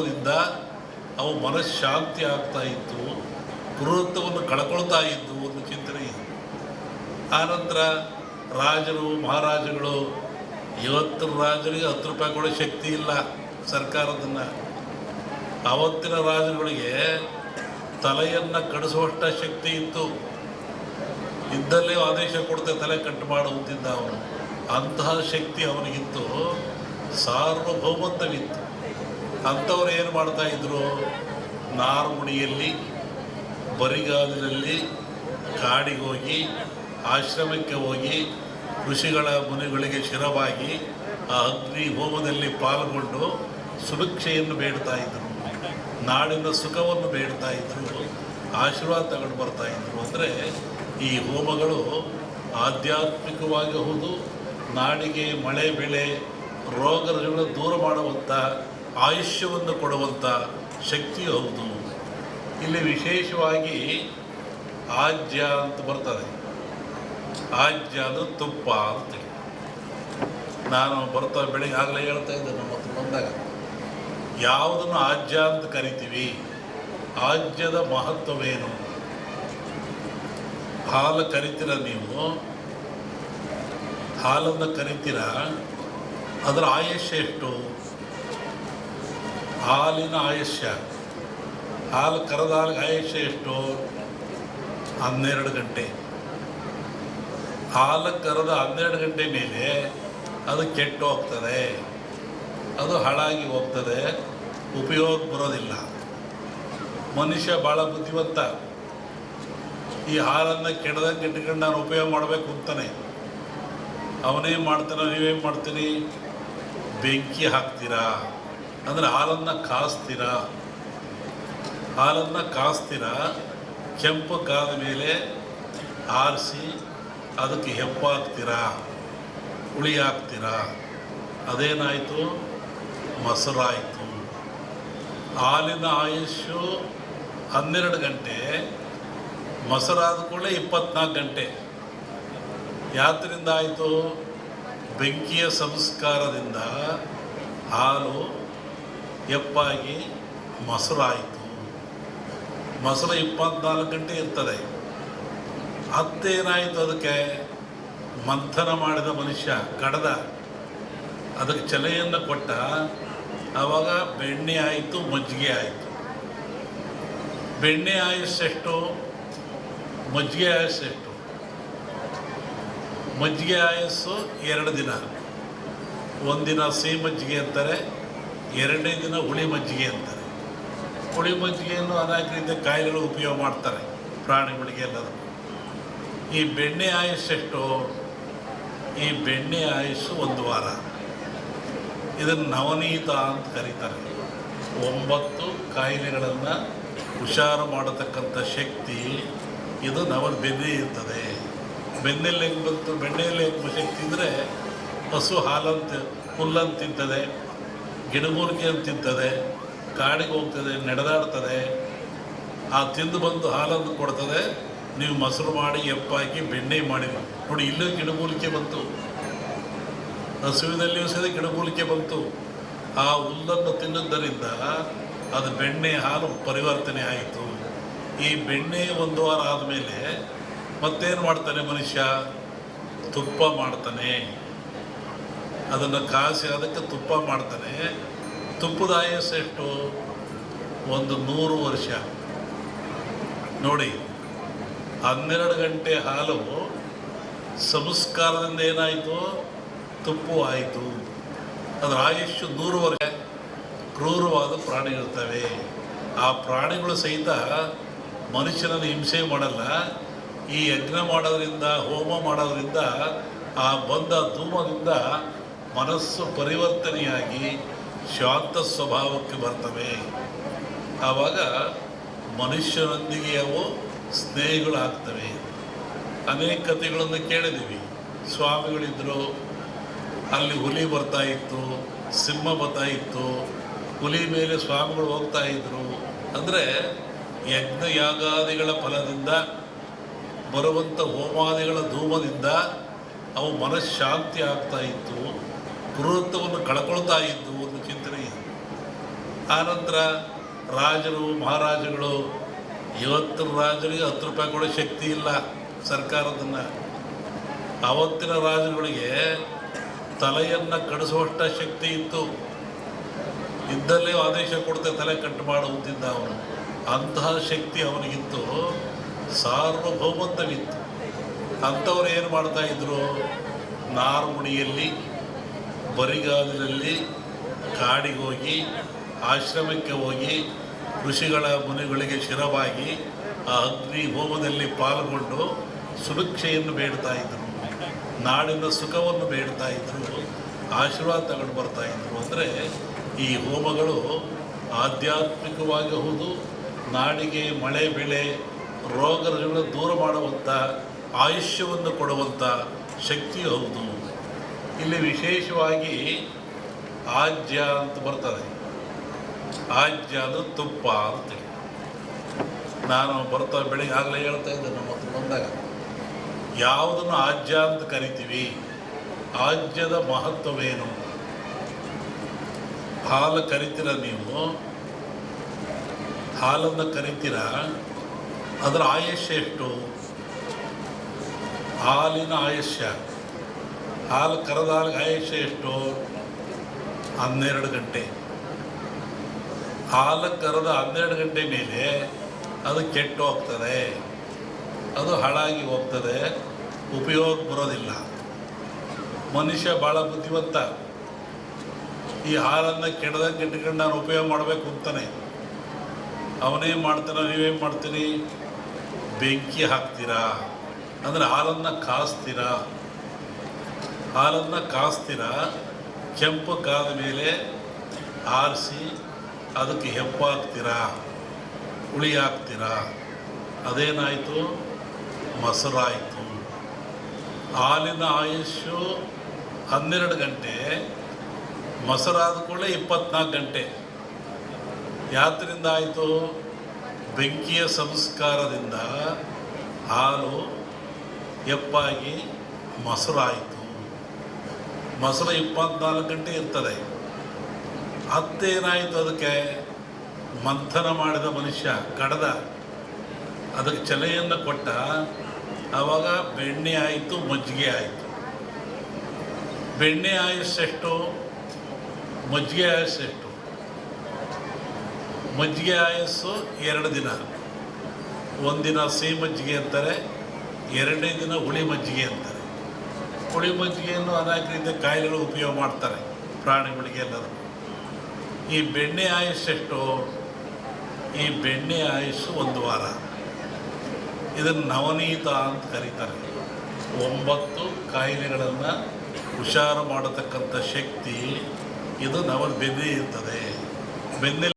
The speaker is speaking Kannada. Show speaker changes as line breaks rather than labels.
ಹೋಮದಿಂದ ಅವು ಮನಃಶಾಂತಿ ಆಗ್ತಾ ಇತ್ತು ಕ್ರೂರತ್ವವನ್ನು ಕಳ್ಕೊಳ್ತಾ ಇದ್ದು ಒಂದು ಚಿಂತನೆ ಇದೆ. ಆನಂತರ ರಾಜರು ಮಹಾರಾಜಗಳು ಇವತ್ತಿನ ರಾಜರಿಗೆ ಹತ್ತು ರೂಪಾಯಿ ಕೊಡೋ ಶಕ್ತಿ ಇಲ್ಲ ಸರ್ಕಾರದನ್ನು. ಅವತ್ತಿನ ರಾಜರುಗಳಿಗೆ ತಲೆಯನ್ನು ಕಡಿಸುವಷ್ಟ ಶಕ್ತಿ ಇತ್ತು. ಇದ್ದಲ್ಲೇ ಆದೇಶ ಕೊಡ್ತೆ ತಲೆ ಕಟ್ಟು ಮಾಡುವಂತಿದ್ದ ಅವನು. ಅಂತಹ ಶಕ್ತಿ ಅವನಿಗಿತ್ತು. ಸಾರ್ವಭೌಮತ್ವವಿತ್ತು. ಅಂಥವ್ರು ಏನು ಮಾಡ್ತಾ ಇದ್ರು? ನಾರುಮುಡಿಯಲ್ಲಿ, ಬರಿಗಾಲಿನಲ್ಲಿ ಕಾಡಿಗೆ ಹೋಗಿ, ಆಶ್ರಮಕ್ಕೆ ಹೋಗಿ, ಋಷಿಗಳ ಮುನಿಗಳಿಗೆ ಶಿರವಾಗಿ ಆ ಅಗ್ನಿ ಹೋಮದಲ್ಲಿ ಪಾಲ್ಗೊಂಡು ಸುಭಿಕ್ಷೆಯನ್ನು ಬೇಡ್ತಾ ಇದ್ರು. ನಾಡಿನ ಸುಖವನ್ನು ಬೇಡ್ತಾ ಇದ್ರು. ಆಶೀರ್ವಾದ ತಗೊಂಡು ಬರ್ತಾ ಇದ್ರು. ಅಂದರೆ ಈ ಹೋಮಗಳು ಆಧ್ಯಾತ್ಮಿಕವಾಗಿ ಹೌದು. ನಾಡಿಗೆ ಮಳೆ, ಬೆಳೆ ರೋಗ ರುಜಿನಗಳನ್ನು ದೂರ ಮಾಡುವಂಥ ಆಯುಷ್ಯವನ್ನು ಕೊಡುವಂಥ ಶಕ್ತಿ ಹೌದು. ಇಲ್ಲಿ ವಿಶೇಷವಾಗಿ ಆಜ್ಯ ಅಂತ ಬರ್ತದೆ. ಆಜ್ಯ ಅದು ತುಪ್ಪ ಅಂತೇಳಿ ನಾನು ಬರ್ತಾ ಬೆಳಿಗ್ಗೆ ಆಗಲೇ ಹೇಳ್ತಾ ಇದ್ದೆ ನಮ್ಮ ಹತ್ರ ಬಂದಾಗ. ಯಾವುದನ್ನು ಆಜ್ಯ ಅಂತ ಕರಿತೀವಿ? ಆಜ್ಯದ ಮಹತ್ವವೇನು? ಹಾಲು ಕರಿತೀರ ನೀವು? ಹಾಲನ್ನು ಕರಿತೀರ? ಅದರ ಆಯುಷ್ಯ ಎಷ್ಟು? ಹಾಲಿನ ಆಯುಷ್ಯ ಹಾಲು ಕರೆದ ಹಾಲಿಗೆ ಆಯುಷ್ಯ ಎಷ್ಟು? ಹನ್ನೆರಡು ಗಂಟೆ. ಹಾಲು ಕರೆದ ಹನ್ನೆರಡು ಗಂಟೆ ಮೇಲೆ ಅದು ಕೆಟ್ಟು ಹೋಗ್ತದೆ. ಅದು ಹಾಳಾಗಿ ಹೋಗ್ತದೆ. ಉಪಯೋಗ ಬರೋದಿಲ್ಲ. ಮನುಷ್ಯ ಭಾಳ ಬುದ್ಧಿವಂತ. ಈ ಹಾಲನ್ನು ಕೆಡದಂಗೆ ಇಟ್ಕೊಂಡು ನಾನು ಉಪಯೋಗ ಮಾಡಬೇಕು ಅಂತಾನೆ. ಅವನೇನು ಮಾಡ್ತಾನೆ ನೀವೇನು ಮಾಡ್ತೀನಿ. ಬೆಂಕಿ ಹಾಕ್ತೀರಾ? ಅಂದರೆ ಹಾಲನ್ನು ಕಾಸ್ತೀರಾ ಹಾಲನ್ನು ಕೆಂಪು ಕಾದ ಮೇಲೆ ಆರಿಸಿ ಅದಕ್ಕೆ ಹೆಪ್ಪು ಹಾಕ್ತೀರಾ? ಹುಳಿ ಹಾಕ್ತೀರಾ? ಅದೇನಾಯಿತು? ಮೊಸರಾಯಿತು. ಹಾಲಿನ ಆಯುಷ್ಯು ಹನ್ನೆರಡು ಗಂಟೆ ಮೊಸರಾದ ಕೂಡಲೇ ಇಪ್ಪತ್ನಾಲ್ಕು ಗಂಟೆ. ಯಾತ್ರಿಂದ ಆಯಿತು? ಬೆಂಕಿಯ ಸಂಸ್ಕಾರದಿಂದ ಹಾಲು ಎಪ್ಪಾಗಿ ಮೊಸರಾಯಿತು. ಮೊಸರು ಇಪ್ಪತ್ನಾಲ್ಕು ಗಂಟೆ ಇರ್ತದೆ. ಹತ್ತೇನಾಯಿತು ಅದಕ್ಕೆ? ಮಂಥನ ಮಾಡಿದ ಮನುಷ್ಯ, ಕಡದ, ಅದಕ್ಕೆ ಚಲೆಯನ್ನು ಕೊಟ್ಟ ಆವಾಗ ಬೆಣ್ಣೆ ಆಯಿತು, ಮಜ್ಜಿಗೆ ಆಯಿತು. ಬೆಣ್ಣೆ ಆಯಸ್ಸೆಷ್ಟು? ಮಜ್ಜಿಗೆ ಆಯಸ್ಸೆಷ್ಟು? ಮಜ್ಜಿಗೆ ಆಯಸ್ಸು ಎರಡು ದಿನ. ಒಂದಿನ ಸಿಹಿ ಮಜ್ಜಿಗೆ ಅಂತಾರೆ ಎರಡನೇ ದಿನ ಹುಳಿ ಮಜ್ಜಿಗೆ ಅಂತಾರೆ. ಹುಳಿ ಮಜ್ಜಿಗೆಯನ್ನು ಅನೇಕ ರೀತಿಯ ಕಾಯಿಲೆಗಳು ಉಪಯೋಗ ಮಾಡ್ತಾರೆ ಪ್ರಾಣಿಗಳಿಗೆ ಎಲ್ಲರೂ ಈ ಬೆಣ್ಣೆ ಆಯುಸ್ಸೆಷ್ಟು ಈ ಬೆಣ್ಣೆ ಆಯುಸ್ಸು ಒಂದು ವಾರ. ಇದನ್ನು ನವನೀತ ಅಂತ ಕರೀತಾರೆ. ಒಂಬತ್ತು ಕಾಯಿಲೆಗಳನ್ನು ಹುಷಾರು ಮಾಡತಕ್ಕಂಥ ಶಕ್ತಿ ಇದು ನವ ಬೆನ್ನೆ ಇರ್ತದೆ. ಬೆನ್ನೆಲ್ಲಿ ಹೆಂಗೆ ಬಂತು, ಬೆಣ್ಣೆಯಲ್ಲಿ ಹೆಂಗೆ ಶಕ್ತಿ ಇದ್ದರೆ ಹಸು ಹಾಲಂತ, ಹುಲ್ಲಂತ ತಿಂತದೆ. ಗಿಡಮೂಲಿಕೆ ಅಂತ ತಿಂತದೆ, ಕಾಡಿಗೆ ಹೋಗ್ತದೆ, ನಡೆದಾಡ್ತದೆ, ಆ ತಿಂದು ಬಂದು ಹಾಲನ್ನು ಕೊಡ್ತದೆ, ನೀವು ಮೊಸರು ಮಾಡಿ, ಎಪ್ಪಾಕಿ, ಬೆಣ್ಣೆ ಮಾಡಿ ನೋಡಿ, ಇಲ್ಲೂ ಗಿಡಮೂಲಿಕೆ ಬಂತು. ಹಸುವಿನಲ್ಲಿಯೂ ಸಹ ಗಿಡಮೂಲಿಕೆ ಬಂತು. ಆ ಹುಲ್ಲನ್ನು ತಿನ್ನುವುದರಿಂದ ಅದು ಬೆಣ್ಣೆ ಹಾಲು ಪರಿವರ್ತನೆ ಆಯಿತು. ಈ ಬೆಣ್ಣೆ ಒಂದು ವಾರ ಆದಮೇಲೆ ಮತ್ತೇನು ಮಾಡ್ತಾನೆ ಮನುಷ್ಯ? ತುಪ್ಪ ಮಾಡ್ತಾನೆ. ಅದನ್ನು ಕಾಸಿ ಅದಕ್ಕೆ ತುಪ್ಪ ಮಾಡ್ತಾನೆ. ತುಪ್ಪದ ಆಯಸ್ಸು ಒಂದು ನೂರು ವರ್ಷ. ನೋಡಿ, ಹನ್ನೆರಡು ಗಂಟೆ ಹಾಲು ಸಂಸ್ಕಾರದಿಂದ ಏನಾಯಿತು? ತುಪ್ಪು ಆಯಿತು. ಅದರ ಆಯುಷ್ಯು ನೂರು ವರ್ಷ. ಕ್ರೂರವಾದ ಪ್ರಾಣಿಗಳಿರ್ತವೆ. ಆ ಪ್ರಾಣಿಗಳು ಸಹಿತ ಮನುಷ್ಯನನ್ನು ಹಿಂಸೆ ಮಾಡಲ್ಲ. ಈ ಯಜ್ಞ ಮಾಡೋದ್ರಿಂದ, ಹೋಮ ಮಾಡೋದ್ರಿಂದ, ಆ ಬಂದ ಧೂಮದಿಂದ ಮನಸ್ಸು ಪರಿವರ್ತನೆಯಾಗಿ ಶಾಂತ ಸ್ವಭಾವಕ್ಕೆ ಬರ್ತವೆ. ಆವಾಗ ಮನುಷ್ಯನೊಂದಿಗೆ ಅವು ಸ್ನೇಹಿಗಳಾಗ್ತವೆ. ಅನೇಕ ಕಥೆಗಳನ್ನು ಕೇಳಿದ್ದೀವಿ ಸ್ವಾಮಿಗಳಿದ್ದರು ಅಲ್ಲಿ ಹುಲಿ ಬರ್ತಾ ಇತ್ತು, ಸಿಂಹ ಬರ್ತಾ ಇತ್ತು, ಹುಲಿ ಮೇಲೆ ಸ್ವಾಮಿಗಳು ಹೋಗ್ತಾ ಇದ್ರು. ಅಂದರೆ ಯಜ್ಞ ಯಾಗಾದಿಗಳ ಫಲದಿಂದ ಬರುವಂಥ ಹೋಮಾದಿಗಳ ಧೂಮದಿಂದ ಅವು ಮನಃಶಾಂತಿ ಆಗ್ತಾ ಇತ್ತು. ಕ್ರೂರತ್ವವನ್ನು ಕಳ್ಕೊಳ್ತಾ ಇದ್ದು ಒಂದು ಚಿಂತನೆ ಇದೆ. ಆನಂತರ ರಾಜರು, ಮಹಾರಾಜಗಳು ಇವತ್ತಿನ ರಾಜರಿಗೆ ಹತ್ತು ರೂಪಾಯಿ ಕೊಡೋ ಶಕ್ತಿ ಇಲ್ಲ ಸರ್ಕಾರದನ್ನು. ಅವತ್ತಿನ ರಾಜರುಗಳಿಗೆ ತಲೆಯನ್ನು ಕಡಿಸುವಷ್ಟ ಶಕ್ತಿ ಇತ್ತು. ಇದ್ದಲ್ಲೇ ಆದೇಶ ಕೊಡ್ತೆ ತಲೆ ಕಟ್ಟು ಮಾಡುವಂತಿದ್ದ ಅವನು. ಅಂತಹ ಶಕ್ತಿ ಅವನಿಗಿತ್ತು. ಸಾರ್ವಭೌಮತ್ವವಿತ್ತು. ಅಂಥವ್ರು ಏನು ಮಾಡ್ತಾ ಇದ್ರು? ನಾರ್ಮುಡಿಯಲ್ಲಿ ಬರಿಗಾಲಿನಲ್ಲಿ ಕಾಡಿಗೆ ಹೋಗಿ, ಆಶ್ರಮಕ್ಕೆ ಹೋಗಿ, ಋಷಿಗಳ ಮುನಿಗಳಿಗೆ ಶಿರವಾಗಿ ಆ ಅಗ್ನಿ ಹೋಮದಲ್ಲಿ ಪಾಲ್ಗೊಂಡು ಸುಭಿಕ್ಷೆಯನ್ನು ಬೇಡ್ತಾ ಇದ್ರು. ನಾಡಿನ ಸುಖವನ್ನು ಬೇಡ್ತಾ ಇದ್ರು. ಆಶೀರ್ವಾದ ತಗೊಂಡು ಬರ್ತಾ ಇದ್ರು. ಅಂದರೆ ಈ ಹೋಮಗಳು ಆಧ್ಯಾತ್ಮಿಕವಾಗಿ ಹೌದು ನಾಡಿಗೆ ಮಳೆ, ಬೆಳೆ ರೋಗ ರುಜಿನ ದೂರ ಮಾಡುವಂಥ ಆಯುಷ್ಯವನ್ನು ಕೊಡುವಂಥ ಶಕ್ತಿ ಹೌದು. ಇಲ್ಲಿ ವಿಶೇಷವಾಗಿ ಆಜ್ಯ ಅಂತ ಬರ್ತದೆ. ಆಜ್ಯ ಅದು ತುಪ್ಪ ಅಂತೇಳಿ ನಾನು ಬರ್ತಾ ಬೆಳಿಗ್ಗೆ ಆಗಲೇ ಹೇಳ್ತಾ ಇದ್ದೆ ನಮ್ಮ ಹತ್ರ ಬಂದಾಗ. ಯಾವುದನ್ನು ಆಜ್ಯ ಅಂತ ಕರಿತೀವಿ? ಆಜ್ಯದ ಮಹತ್ವವೇನು? ಹಾಲು ಕರಿತೀರ ನೀವು? ಹಾಲನ್ನು ಕರಿತೀರ? ಅದರ ಆಯುಷ್ಯ ಎಷ್ಟು? ಹಾಲಿನ ಆಯುಷ್ಯ ಹಾಲು ಕರೆದ ಹಾಲಿಗೆ ಆಯುಷ್ಯ ಎಷ್ಟು? ಹನ್ನೆರಡು ಗಂಟೆ. ಹಾಲು ಕರೆದ ಹನ್ನೆರಡು ಗಂಟೆ ಮೇಲೆ ಅದು ಕೆಟ್ಟು ಹೋಗ್ತದೆ. ಅದು ಹಾಳಾಗಿ ಹೋಗ್ತದೆ. ಉಪಯೋಗ ಬರೋದಿಲ್ಲ. ಮನುಷ್ಯ ಭಾಳ ಬುದ್ಧಿವಂತ. ಈ ಹಾಲನ್ನು ಕೆಡದಂಗೆ ಇಟ್ಕೊಂಡು ನಾನು ಉಪಯೋಗ ಮಾಡಬೇಕು ಅಂತಾನೆ. ಅವನೇ ಮಾಡ್ತಾನೆ ನೀವೇನು ಮಾಡ್ತೀರಿ ಬೆಂಕಿ ಹಾಕ್ತೀರಾ? ಅಂದರೆ ಹಾಲನ್ನು ಕಾಸ್ತೀರಾ? ಹಾಲನ್ನು ಕಾಸ್ತೀರಾ ಕೆಂಪು ಕಾದ ಮೇಲೆ ಆರಿಸಿ ಅದಕ್ಕೆ ಹೆಪ್ಪು ಹಾಕ್ತೀರಾ ಹುಳಿ ಹಾಕ್ತೀರಾ ಅದೇನಾಯಿತು? ಮೊಸರಾಯಿತು. ಹಾಲಿನ ಆಯುಷ್ಯು ಹನ್ನೆರಡು ಗಂಟೆ, ಮೊಸರಾದ ಕೂಡಲೇ ಇಪ್ಪತ್ನಾಲ್ಕು ಗಂಟೆ. ಯಾತ್ರಿಂದ ಆಯಿತು? ಬೆಂಕಿಯ ಸಂಸ್ಕಾರದಿಂದ ಹಾಲು ಎಪ್ಪಾಗಿ ಮೊಸರಾಯಿತು. ಮೊಸರು ಇಪ್ಪತ್ನಾಲ್ಕು ಗಂಟೆ ಇರ್ತದೆ. ಹತ್ತೇನಾಯಿತು ಅದಕ್ಕೆ? ಮಂಥನ ಮಾಡಿದ ಮನುಷ್ಯ ಕಡದ. ಅದಕ್ಕೆ ಚಲೆಯನ್ನು ಕೊಟ್ಟ. ಆವಾಗ ಬೆಣ್ಣೆ ಆಯಿತು, ಮಜ್ಜಿಗೆ ಆಯಿತು. ಬೆಣ್ಣೆ ಆಯಸ್ಸೆಷ್ಟು? ಮಜ್ಜಿಗೆ ಆಯಸ್ಸೆಷ್ಟು? ಮಜ್ಜಿಗೆ ಆಯಸ್ಸು ಎರಡು ದಿನ. ಒಂದಿನ ಸಿಹಿ ಮಜ್ಜಿಗೆ ಅಂತಾರೆ, ಎರಡನೇ ದಿನ ಹುಳಿ ಮಜ್ಜಿಗೆ ಅಂತಾರೆ. ಹುಳಿ ಮಜ್ಜಿಗೆಯನ್ನು ಅನೇಕ ರೀತಿಯ ಕಾಯಿಲೆಗಳು ಉಪಯೋಗ ಮಾಡ್ತಾರೆ ಪ್ರಾಣಿಗಳಿಗೆ ಎಲ್ಲರೂ. ಈ ಬೆಣ್ಣೆ ಆಯುಸ್ಸೆಷ್ಟು ಈ ಬೆಣ್ಣೆ ಆಯುಸ್ಸು ಒಂದು ವಾರ. ಇದನ್ನು ನವನೀತ ಅಂತ ಕರೀತಾರೆ. ಒಂಬತ್ತು ಕಾಯಿಲೆಗಳನ್ನು ಹುಷಾರು ಮಾಡತಕ್ಕಂಥ ಶಕ್ತಿ ಇದು ನವ ಬೆನ್ನೆ ಇರ್ತದೆ. ಬೆನ್ನೆ